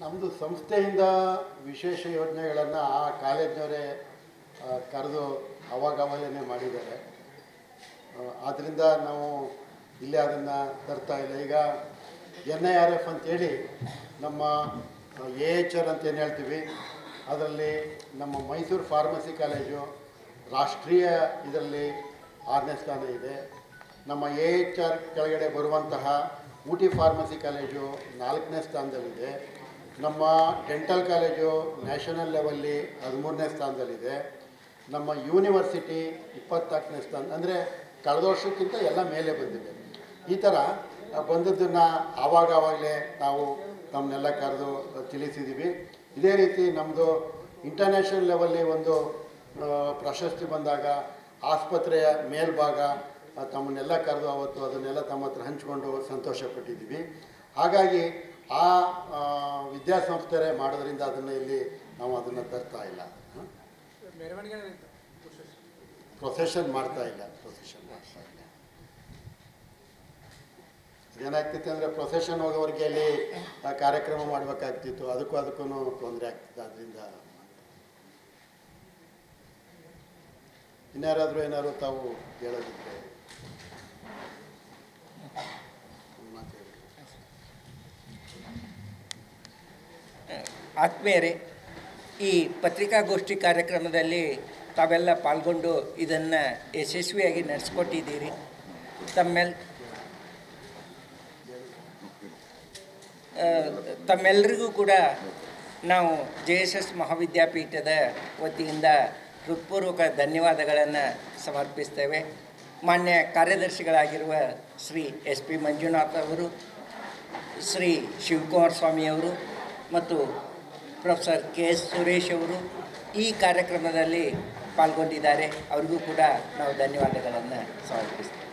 ನಮ್ಮದು ಸಂಸ್ಥೆಯಿಂದ ವಿಶೇಷ ಯೋಜನೆಗಳನ್ನು ಆ ಕಾಲೇಜ್ನವರೇ ಕರೆದು ಅವಾಗವಾಗಲೇ ಮಾಡಿದ್ದಾರೆ. ಆದ್ದರಿಂದ ನಾವು ಇಲ್ಲೇ ಅದನ್ನು ತರ್ತಾ ಇಲ್ಲ. ಈಗ ಎನ್ ಐ ಆರ್ ಎಫ್ ಅಂತೇಳಿ ನಮ್ಮ ಎ ಎಚ್ ಆರ್ ಅಂತ ಏನು ಹೇಳ್ತೀವಿ. ಅದರಲ್ಲಿ ನಮ್ಮ ಮೈಸೂರು ಫಾರ್ಮಸಿ ಕಾಲೇಜು ರಾಷ್ಟ್ರೀಯ ಇದರಲ್ಲಿ ಆರನೇ ಸ್ಥಾನ ಇದೆ. ನಮ್ಮ ಎ ಎಚ್ ಆರ್ ಕೆಳಗಡೆ ಬರುವಂತಹ ಊಟಿ ಫಾರ್ಮಸಿ ಕಾಲೇಜು ನಾಲ್ಕನೇ ಸ್ಥಾನದಲ್ಲಿದೆ. ನಮ್ಮ ಡೆಂಟಲ್ ಕಾಲೇಜು ನ್ಯಾಷನಲ್ ಲೆವೆಲ್ಲಿ ಹದಿಮೂರನೇ ಸ್ಥಾನದಲ್ಲಿದೆ. ನಮ್ಮ ಯೂನಿವರ್ಸಿಟಿ ಇಪ್ಪತ್ನಾಲ್ಕನೇ ಸ್ಥಾನ, ಅಂದರೆ ಕಳೆದ ವರ್ಷಕ್ಕಿಂತ ಎಲ್ಲ ಮೇಲೆ ಬಂದಿದೆ. ಈ ಥರ ಬಂದದ್ದನ್ನು ಆವಾಗವಾಗಲೇ ನಾವು ನಮ್ಮನ್ನೆಲ್ಲ ಕರೆದು ತಿಳಿಸಿದ್ದೀವಿ ಇದೇ ರೀತಿ ನಮ್ಮದು ಇಂಟರ್ನ್ಯಾಷನಲ್ ಲೆವೆಲ್ಲಿ ಒಂದು ಪ್ರಶಸ್ತಿ ಬಂದಾಗ ಆಸ್ಪತ್ರೆಯ ಮೇಲ್ಭಾಗ ತಮ್ಮನ್ನೆಲ್ಲ ಕರೆದು ಅವತ್ತು ಅದನ್ನೆಲ್ಲ ತಮ್ಮ ಹತ್ರ ಹಂಚಿಕೊಂಡು ಸಂತೋಷಪಟ್ಟಿದ್ದೀವಿ. ಹಾಗಾಗಿ ಆ ವಿದ್ಯಾಸಂಸ್ಥೆ ಮಾಡೋದ್ರಿಂದ ಅದನ್ನು ಇಲ್ಲಿ ನಾವು ಅದನ್ನು ತರ್ತಾ ಇಲ್ಲ. ಪ್ರೊಸೆಷನ್ ಮಾಡ್ತಾ ಇಲ್ಲ ಪ್ರೊಸೆಷನ್ ಮಾಡ್ತಾ ಇಲ್ಲ. ಏನಾಗ್ತಿತ್ತು ಅಂದರೆ ಪ್ರೊಸೆಷನ್ ಹೋಗೋವರೆಗೆ ಅಲ್ಲಿ ಕಾರ್ಯಕ್ರಮ ಮಾಡಬೇಕಾಗ್ತಿತ್ತು. ಅದಕ್ಕೂ ಅದಕ್ಕೂ ತೊಂದರೆ ಆಗ್ತಿತ್ತು ಅದರಿಂದ ಇನ್ಯಾರಾದರೂ ಏನಾದರೂ ತಾವು ಹೇಳೋದಿದ್ರೆ. ಆತ್ಮೀಯರೇ, ಈ ಪತ್ರಿಕಾಗೋಷ್ಠಿ ಕಾರ್ಯಕ್ರಮದಲ್ಲಿ ತಾವೆಲ್ಲ ಪಾಲ್ಗೊಂಡು ಇದನ್ನು ಯಶಸ್ವಿಯಾಗಿ ನಡೆಸ್ಕೊಟ್ಟಿದ್ದೀರಿ. ತಮ್ಮೆಲ್ ತಮ್ಮೆಲ್ಲರಿಗೂ ಕೂಡ ನಾವು ಜೆ ಎಸ್ ಎಸ್ ಮಹಾವಿದ್ಯಾಪೀಠದ ವತಿಯಿಂದ ಹೃತ್ಪೂರ್ವಕ ಧನ್ಯವಾದಗಳನ್ನು ಸಮರ್ಪಿಸ್ತೇವೆ. ಮಾನ್ಯ ಕಾರ್ಯದರ್ಶಿಗಳಾಗಿರುವ ಶ್ರೀ ಎಸ್ ಪಿ ಮಂಜುನಾಥ್ ಅವರು, ಶ್ರೀ ಶಿವಕುಮಾರ ಸ್ವಾಮಿಯವರು ಮತ್ತು ಪ್ರೊಫೆಸರ್ ಕೆ ಎಸ್ ಸುರೇಶ್ ಅವರು ಈ ಕಾರ್ಯಕ್ರಮದಲ್ಲಿ ಪಾಲ್ಗೊಂಡಿದ್ದಾರೆ. ಅವರಿಗೂ ಕೂಡ ನಾವು ಧನ್ಯವಾದಗಳನ್ನು ಸಮರ್ಪಿಸ್ತೇವೆ